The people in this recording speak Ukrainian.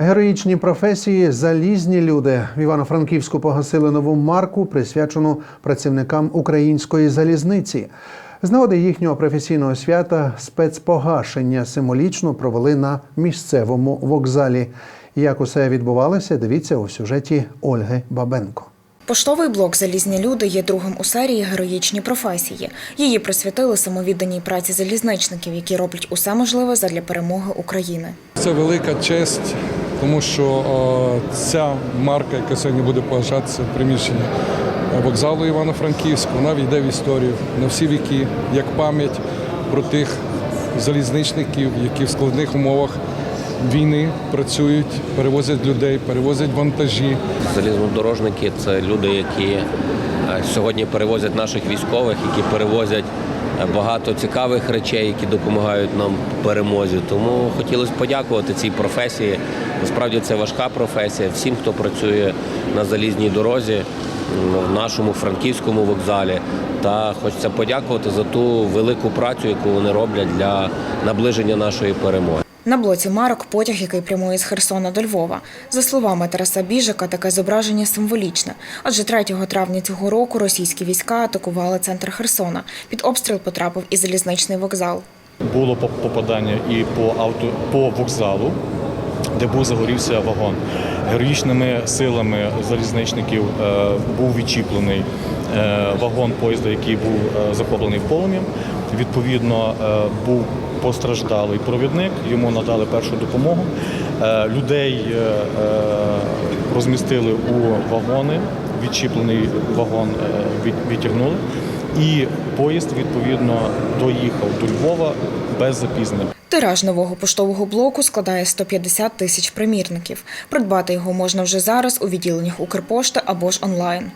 Героїчні професії залізні люди в Івано-Франківську погасили нову марку, присвячену працівникам української залізниці. З нагоди їхнього професійного свята спецпогашення символічно провели на місцевому вокзалі. Як усе відбувалося, дивіться у сюжеті Ольги Бабенко. Поштовий блок Залізні люди є другим у серії героїчні професії. Її присвятили самовідданій праці залізничників, які роблять усе можливе задля перемоги України. Це велика честь, тому що е, ця марка, яка сьогодні буде погашатися в приміщенні вокзалу Івано-Франківську, вона війде в історію на всі віки, як пам'ять про тих залізничників, які в складних умовах війни працюють, перевозять людей, перевозять вантажі. Залізнодорожники це люди, які е, сьогодні перевозять наших військових, які перевозять е, багато цікавих речей, які допомагають нам перемозі. Тому хотілося б подякувати цій професії. Насправді це важка професія. Всім, хто працює на залізній дорозі, в нашому франківському вокзалі. Та хочеться подякувати за ту велику працю, яку вони роблять для наближення нашої перемоги. На блоці марок потяг, який прямує з Херсона до Львова. За словами Тараса Біжика, таке зображення символічне. Адже 3 травня цього року російські війська атакували центр Херсона. Під обстріл потрапив і залізничний вокзал. Було попадання і по авто по вокзалу, де був загорівся вагон. Героїчними силами залізничників е, був відчіплений е, вагон поїзда, який був е, захоплений полум'ям. Відповідно, був постраждалий провідник, йому надали першу допомогу. Е, людей е, е, розмістили у вагони, відчіплений вагон відтягнули. І поїзд відповідно доїхав до Львова без запізнень. Тираж нового поштового блоку складає 150 тисяч примірників. Придбати його можна вже зараз у відділеннях Укрпошти або ж онлайн.